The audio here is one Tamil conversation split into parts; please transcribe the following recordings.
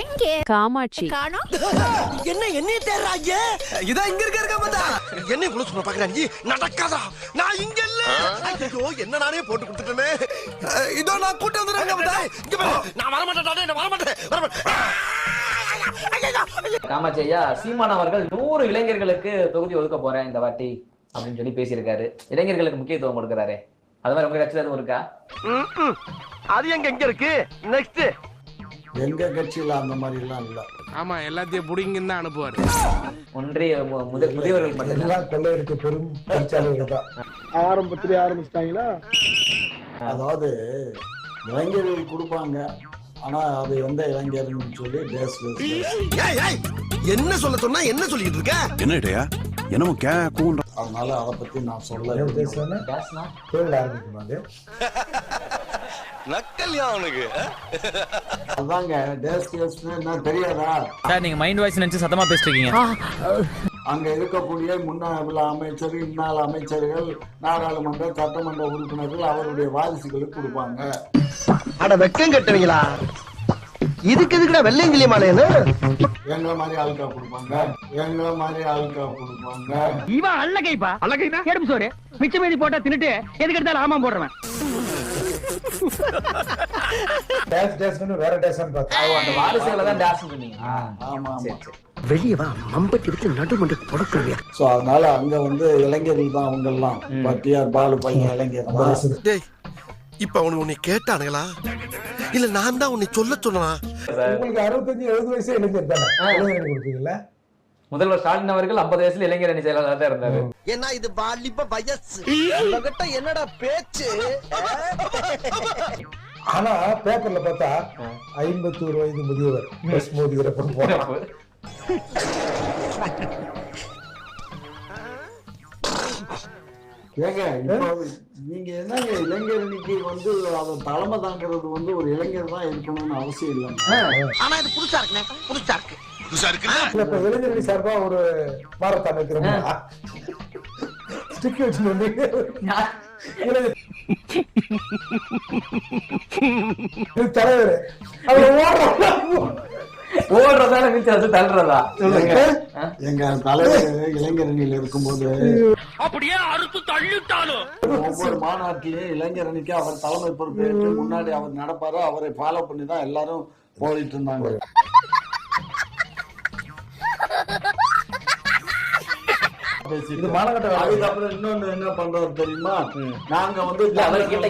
எங்கே? காமாட்சி. காணோம். என்ன என்னைய தேடுறாங்க? இதான் இங்க இருக்க இருக்க மாட்டா என்ன குளு சொல்ல பாக்குறாங்க நடக்காதா? நான் இங்க இல்ல. ஐயோ என்ன நானே போட்டு கொடுத்துட்டேனே. இதோ நான் கூட்டி வந்துடுறேங்க மாட்டா இங்க பாரு. நான் வர மாட்டேன் நான் வர மாட்டேன் வர மாட்டேன் காமாட்சி ஐயா சீமான் அவர்கள் நூறு இளைஞர்களுக்கு தொகுதி ஒதுக்க போறேன் இந்த வாட்டி அப்படின்னு சொல்லி பேசியிருக்காரு. இளைஞர்களுக்கு முக்கியத்துவம் கொடுக்குறாரு. அது மாதிரி உங்க கட்சியில எதுவும் இருக்கா? அது எங்க எங்க இருக்கு? நெக்ஸ்ட் எங்க கட்சியில அந்த மாதிரி எல்லாம் இல்ல. ஆமா எல்லாத்தையும் புடிங்கன்னு தான் அனுப்புவாரு. ஒன்றிய முதியவர்கள் மட்டும் எல்லாம் கொள்ளையடிக்க பெரும் தொழிற்சாலைகள் தான். ஆரம்பத்திலே ஆரம்பிச்சிட்டாங்களா? அதாவது இளைஞர்கள் கொடுப்பாங்க. ஆனா அது எந்த இளைஞர்னு சொல்லி ஏய் என்ன சொல்ல சொன்னா என்ன சொல்லிட்டு இருக்க? என்னடையா என்னமோ கே கூன்ற அதனால அதை பத்தி நான் சொல்ல பேசினா? நக்கல்யா அவனுக்கு. அதாங்க டேஸ்லெஸ் என்ன தெரியாதா? சார் நீங்க மைண்ட் வாய்ஸ் நினைச்சு சத்தமா பேசிட்டு இருக்கீங்க அங்க இருக்கக்கூடிய முன்னாள் அமைச்சர் இந்நாள் அமைச்சர்கள் நாடாளுமன்ற சட்டமன்ற உறுப்பினர்கள் அவருடைய வாரிசுகளுக்கு கொடுப்பாங்க. அட வெக்கம் கட்டுவீங்களா? இதுக்கு எதுக்குடா வெள்ளையங்கிலி மாலையன்னு எங்களை மாதிரி ஆளுக்கா கொடுப்பாங்க. எங்களை மாதிரி ஆளுக்கா கொடுப்பாங்க. இவன் அல்ல கைப்பா அல்ல கைனா கேடும் சோறு. மிச்ச மீதி போட்டா தின்னுட்டு எதுக்கு எடுத்தாலும் ஆமா போடுறவன் அவங்க அந்த வாரிசுகளை தான் டேஸ் சொன்னீங்க. ஆமா ஆமா. வெளியே வா மம்பட்டி நடுமண்டு தொடக்கிறவியா சோ அதனால அங்க வந்து இளைஞர்கள் தான் அவங்க எல்லாம் பட்டியார் பாலு பையன் இளைஞர். டேய் இப்ப அவனுக்கு உன்னை கேட்டானுங்களா? இல்ல நான் தான் உன்னை சொல்ல சொன்னா உங்களுக்கு அறுபத்தஞ்சு எழுபது வயசு இளைஞர் தானே? முதல்வர் ஸ்டாலின் அவர்கள் 50 வயசுல இளைஞர் அணி செயலாளர் தான் இருந்தாரு. ஏன்னா இது வாலிப வயசு. உங்ககிட்ட என்னடா பேச்சு? ஆனா பேப்பர்ல பார்த்தா ஐம்பத்தோரு வயது முதியவர் கொண்டு போறான் ஏங்க நீங்க என்னங்க இளைஞர் அணிக்கு வந்து அவன் தலைமை தாங்கிறது வந்து ஒரு இளைஞர் தான் இருக்கணும்னு அவசியம் இல்லைங்க. ஆனா இது புதுசா இருக்குண்ணே புதுசா இருக்கு. புதுசா இருக்கு இல்ல, இப்ப இளைஞரணி சார்பா ஒரு மாரத்தான் வைக்கிறோமா ஸ்டிக் வச்சு வந்து இளைஞர் இது தலைவர். அவர் ஓடுறான் ஓடுறதா மிச்சம் வந்து தள்ளுறதா? எங்க தலைவர் இளைஞர் அணியில இருக்கும்போது அப்படியே அறுத்து தள்ளிட்டாலும். ஒவ்வொரு மாநாட்டிலையும் இளைஞர் அணிக்கு அவர் தலைமை பொறுப்பேற்று முன்னாடி அவர் நடப்பாரு அவரை ஃபாலோ பண்ணி தான் எல்லாரும் போயிட்டு இருந்தாங்க. இது மாநகட்ட வேலை. அதுக்கப்புறம் இன்னொன்னு என்ன பண்றாரு தெரியுமா? நாங்க வந்து. தமிழர்கள்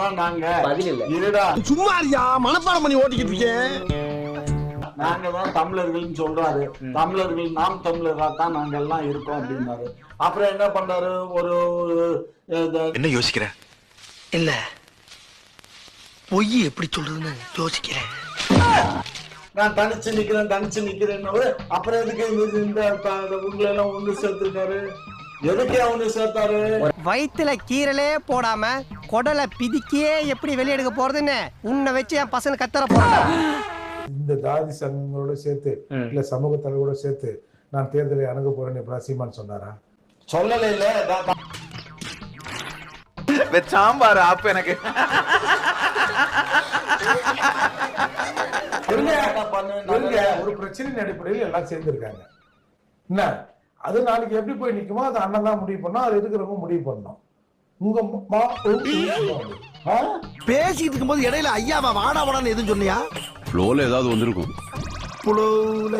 தான். நாங்க. பதில் இல்ல. இருடா. மனப்பாடம் பண்ணி ஓட்டிக்கிட்டு இருக்கேன் நாங்க தான் தமிழர்கள்னு சொல்றாரு. தமிழர்கள் நாம் தமிழரா தான் நாங்க எல்லாம் இருக்கோம் அப்படின்னாரு. அப்புறம் என்ன பண்றாரு? ஒரு என்ன யோசிக்கிற? இல்ல பொய் எப்படி சொல்றதுன்னு யோசிக்கிறேன். நான் தனிச்சு நிக்கிறேன் தனிச்சு நிக்கிறேன்னு அப்புறம் எதுக்கு இந்த உங்களை எல்லாம் ஒண்ணு சேர்த்திருக்காரு? எதுக்கு ஒண்ணு சேர்த்தாரு? வயித்துல கீரலே போடாம குடலை பிதிக்கியே எப்படி வெளியெடுக்க போறதுன்னு உன்னை வச்சு என் பசங்க கத்தர போறேன் இந்த ஜாதி சங்கங்களோட சேர்த்து. இல்ல சமூக தலைவரோட சேர்த்து நான் தேர்தலை அணுக போறேன்னு எப்படா சீமான் சொன்னாரா? சொல்லல இல்ல சாம்பார் ஆப்பு எனக்கு இருங்க, என்ன பண்ணுவேன் இருங்க, நான் ஒரு பிரச்சனையின் அடிப்படையில் எல்லாம் சேர்ந்திருக்காங்க. என்ன? அது நாளைக்கு எப்படி போய் நிக்குமோ அது அண்ணன் தான் முடிவு பண்ணோம் அது இருக்கிறவங்க முடிவு பண்ணோம் உங்க? பேசிட்டு இருக்கும்போது இடையில ஐயாவா வாடா வாடான்னு எதுவும் சொன்னியா? ஃப்ளோல ஏதாவது வந்திருக்கும். புலவுல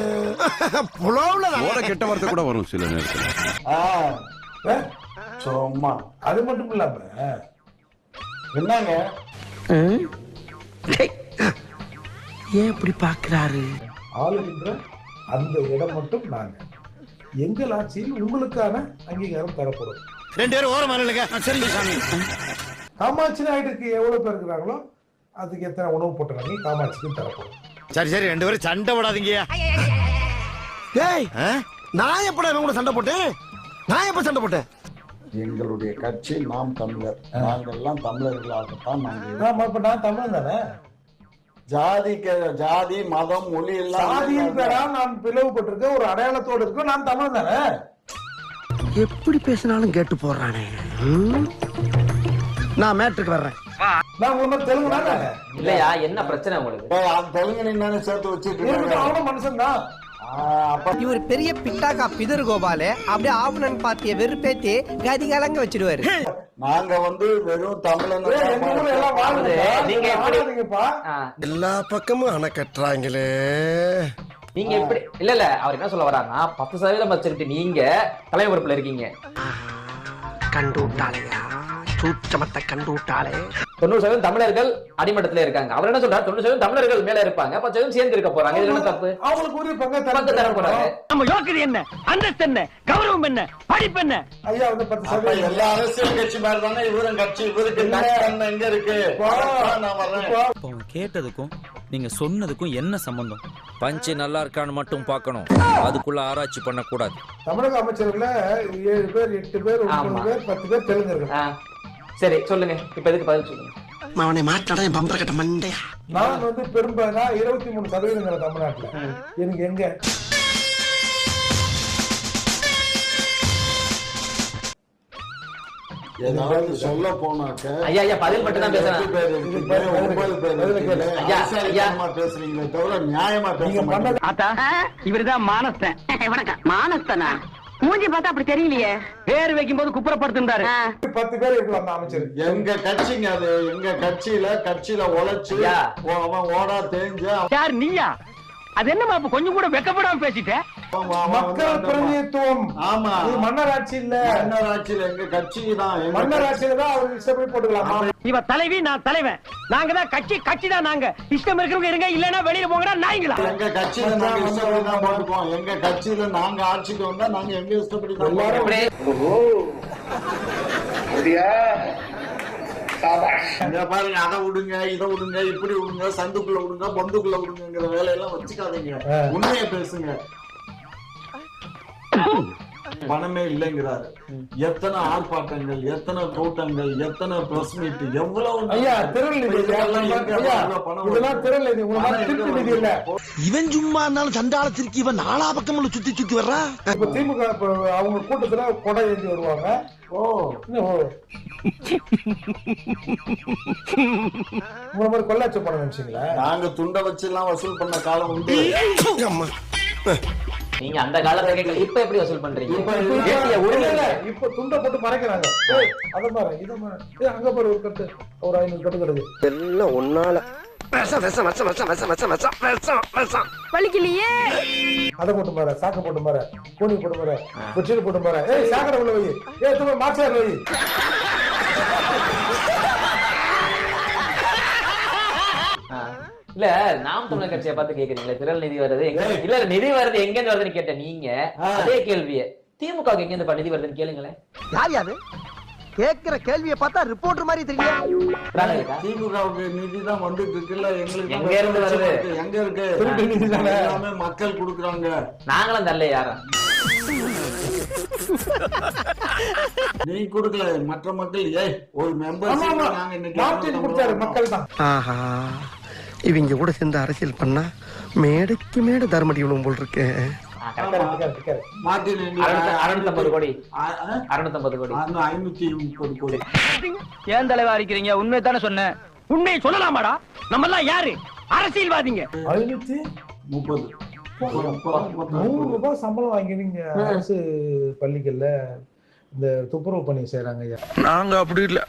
புலவுல ஓட கெட்ட வார்த்தை கூட வரும் சில நேரத்துல? சும்மா. அது மட்டும் இல்லாம என்னங்க? ஏன் இப்படி பாக்குறாரு? ஆளுகின்ற அந்த இடம் மட்டும் நாங்க. எங்கள் ஆட்சியில் உங்களுக்கான அங்கீகாரம் தரப்படும். ரெண்டு பேரும் ஓரமா காமாட்சி நாயுடுக்கு எவ்வளவு பேர் இருக்கிறாங்களோ அதுக்கு எத்தனை உணவு போட்டுறாங்க காமாட்சிக்கு தரப்படும். சரி சரி ரெண்டு பேரும் சண்டை போடாதீங்க டேய் நான் எப்படா கூட சண்டை போட்டேன்? நான் எப்ப சண்டை போட்டேன்? எங்களுடைய கட்சி நாம் தமிழர். நாங்கெல்லாம் தமிழர்களாகத்தான் நாங்க இருக்கோம். ஆமா இப்ப நான் தமிழ் தானே? ஜாதி க- ஜாதி மதம் மொழி எல்லாம் சாதியின் பேரா நான் பிளவுபட்டிருக்கேன் ஒரு அடையாளத்தோடு இருக்கேன் நான் தமிழ் தானே? எப்படி பேசினாலும் கேட்டு போடுறானே. ம்? நான் மேட்ருக்கு வர்றேன். நான் தெலுங்கு தானே? இல்லையா? என்ன பிரச்சனை உங்களுக்கு? அந்த தெலுங்கு சேர்த்து வச்சுட்டு. அவனும் மனுஷன் தான் இவர் பெரிய பிட்டாக்கா பிதர் கோபாலு அப்படியே ஆவுனன் பார்த்திய வெறுப்பேத்தி கதி கலங்க வச்சிடுவாரு நாங்க வந்து வெறும் தமிழன் நீங்க எல்லா பக்கமும் அணை கட்டுறாங்களே. நீங்க எப்படி இல்ல இல்ல அவர் என்ன சொல்ல வர்றாருன்னா பத்து சதவீதம் வச்சுக்கிட்டு நீங்க தலைமை பொறுப்புல இருக்கீங்க. கண்டு விட்டாளையா? சூச்சமத்தை கண்டு விட்டாளே தொண்ணூறு சதவீதம் தமிழர்கள் அடிமட்டத்துல இருக்காங்க. அவர் என்ன சொல்றாரு? தொண்ணூறு சதவீதம் தமிழர்கள் மேல இருப்பாங்க. பத்து சதவீதம் சேர்ந்து இருக்க போறாங்க. இதுல என்ன தப்பு? அவங்களுக்கு உரிய பங்க தர போறாரு நம்ம யோக்கியது என்ன? அந்தஸ்து என்ன? கௌரவம் என்ன? படிப்பு என்ன? ஐயா வந்து பத்து சதவீதம். எல்லா அரசியல் கட்சி மாதிரி இவரும் கட்சி இவருக்கு எங்க இருக்கு? கேட்டதுக்கும் நீங்க சொன்னதுக்கும் என்ன சம்பந்தம்? பஞ்சு நல்லா இருக்கான்னு மட்டும் பார்க்கணும். அதுக்குள்ள ஆராய்ச்சி பண்ணக்கூடாது. தமிழக அமைச்சர்கள்ல ஏழு பேர் எட்டு பேர். ஒன்பது பேர் பத்து பேர் தெலுங்கர்கள் ஆ, சரி சொல்லுங்க. இப்ப எதுக்கு பதில் சொல்லுங்க? அவனை மாட்டாடா என் பம்பர கட்ட மண்டையா? நான் வந்து பெரும்பாலா இருபத்தி மூணு சதவீதங்கிற தமிழ்நாட்டுல. எனக்கு எங்க? ஏதாவது சொல்ல போனாக்க ஐயா ஐயா பதில் மட்டும் தான் பேசுறேன். ஐயா, அரசியல்வாதமா பேசுறீங்களே தவிர நியாயமா பேச ஆத்தா இவருதான் மானஸ்தன். வணக்கம். மானஸ்தனா? மூஞ்சி பார்த்தா அப்படி தெரியலையே. பேர் வைக்கும் போது குப்புறப்படுத்திருந்தாரு பத்து பேர் இருக்கலாம் அந்த அமைச்சர்? எங்க கட்சிங்க அது எங்க கட்சியில கட்சியில உழைச்சு அவன் ஓடா தேஞ்சு யார் நீயா? அது என்னமா அப்ப கொஞ்சம் கூட வெக்கப்படாம பேசிட்ட? அவன் வந்து மக்கள் பிரதிநிதித்துவம். ஆமா. இது மன்னர் ஆட்சி இல்ல. மன்னர் ஆட்சியில எங்க கட்சி தான் எங்க மன்னர் கட்சி- ஆட்சியில தான் அவர் இஷ்டப்படி போட்டுக்கலாமா இவ தலைவி நான் தலைவன். நாங்க தான் கட்சி கட்சி தான் நாங்க. இஷ்டம் இருக்கிறவங்க இருங்க இல்லன்னா வெளியில போங்கடா நாய்ங்களா? எங்க கட்சியில நாங்க இஷ்டப்படி தான் போட்டுப்போம் எங்க கட்சியில நாங்க ஆட்சிக்கு வந்தா நாங்க எங்க இஷ்டப்படி தான். இங்க பாருங்க அதை விடுங்க இதை விடுங்க இப்படி விடுங்க சந்துக்குள்ள விடுங்க பொந்துக்குள்ள விடுங்கிற வேலையெல்லாம் வச்சுக்காதீங்க. உண்மையை பேசுங்க. பணமே இல்லைங்கிறாரு. எத்தனை ஆர்ப்பாட்டங்கள் எத்தனை கூட்டங்கள் எத்தனை பிரஸ் மீட் எவ்வளவு ஐயா வருது? இவன் சும்மா இருந்தாலும் சண்டால திருக்கி இவன் நாலா பக்கமும் சுத்தி சுத்தி வர்றா? இப்ப திமுக அவங்க கூட்டத்துல கொடை ஏந்தி வருவாங்க. ஓ. மாதிரி கொள்ளாச்சி பணம் நினைச்சீங்களா? நாங்க துண்டை வச்சு எல்லாம் வசூல் பண்ண காலம் உண்டு. அம்மா. நீங்க அந்த காலத்துல கேட்கல இப்ப எப்படி வசூல் பண்றீங்க? இப்ப துண்ட போட்டு மறைக்கிறாங்க. அத பாரு இத பாரு. அங்க பாரு ஒரு கட்டு ஒரு ஐநூறு கட்டு கிடக்கு எல்லாம் ஒன்னால. வலிக்கலையே. அத போட்டு மாற சாக்க போட்டு மாற கோணி போட்டு மாற பெட்ஷீட் போட்டு மாற சாக்கடை உள்ள வை. ஏய் மாச்சார் வை. இல்ல நாம் தமிழர் கட்சியை பார்த்து கேக்குறீங்களே திரள் நிதி வருது எங்க இல்ல நிதி வருது எங்க இருந்து வருதுன்னு கேட்ட நீங்க. அதே கேள்விய. திமுக எங்க இருந்து நிதி வருதுன்னு கேளுங்களேன். யார் யாரு? கேக்குற கேள்வியை பார்த்தா ரிப்போர்ட்டர் மாதிரி தெரியல? திமுகவுக்கு நிதி தான் வந்துட்டு இருக்குல்ல எங்களுக்கு எங்க இருந்து வருது? எங்க இருக்கு? திருட்டு நிதி தானே. எல்லாமே மக்கள் கொடுக்குறாங்க. நாங்களும் தரல யாரும். நீ கொடுக்கல மற்ற மக்கள் ஏய் ஒரு மெம்பர் நாங்க இன்னைக்கு மக்கள் தான். ஆஹா. இவங்க கூட சேர்ந்து அரசியல் பண்ணா மேடைக்கு மேடை தர்மடி விழுவும் போல் இருக்கேன் ஏன் தலைவா இருக்கிறீங்க? உண்மை தானே சொன்னேன். உண்மையை சொல்லலாமாடா? நம்ம எல்லாம் யாரு? அரசியல்வாதிங்க. ஐநூத்தி முப்பது. நூறு ரூபாய் சம்பளம் வாங்கினீங்க. அரசு பள்ளிகள்ல இந்த துப்புரவு பணி செய்யறாங்க நாங்க அப்படி இல்ல.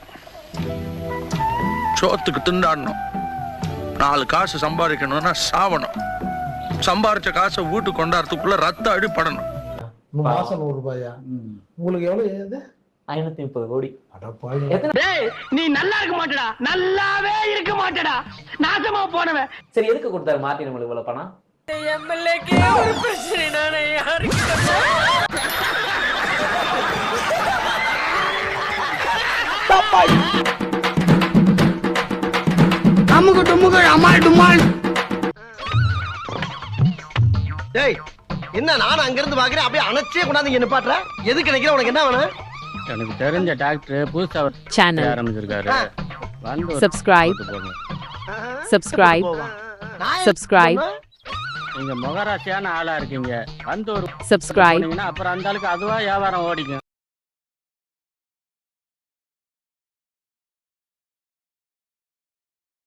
சோத்துக்கு திண்டாடணும். நாலு காசு சம்பாதிக்கணும்னா சாவணும். சம்பாரிச்ச காசை வீட்டுக்கு கொண்டாடுறதுக்குள்ள ரத்த அடிப்படணும் மாசம் நூறு ரூபாயா? உங்களுக்கு எவ்வளவு ஏது? ஐநூத்தி முப்பது கோடி. நீ நல்லா இருக்க மாட்டடா. நல்லாவே இருக்க மாட்டடா. நாசமா போனவன். சரி எதுக்கு கொடுத்தாரு மார்ட்டின் உங்களுக்கு இவ்வளவு பணம்? அமுகு டுமுகு அமால் டுமால். டேய் என்ன நானும் அங்க இருந்து பாக்குறேன். அப்படியே அணைச்சே கொண்டாந்து இங்க நிப்பாட்டுற? எதுக்கு நினைக்கிற உனக்கு என்ன வேணும்? எனக்கு தெரிஞ்ச டாக்டர் புதுசா சேனல் ஆரம்பிச்சிருக்காரு. வந்து சப்ஸ்கிரைப் சப்ஸ்கிரைப் சப்ஸ்கிரைப் நீங்க முகராசியான ஆளா இருக்கீங்க. வந்து ஒரு சப்ஸ்கிரைப் அப்புறம் அந்த ஆளுக்கு அதுவா வியாபாரம் ஓடிக்கும்.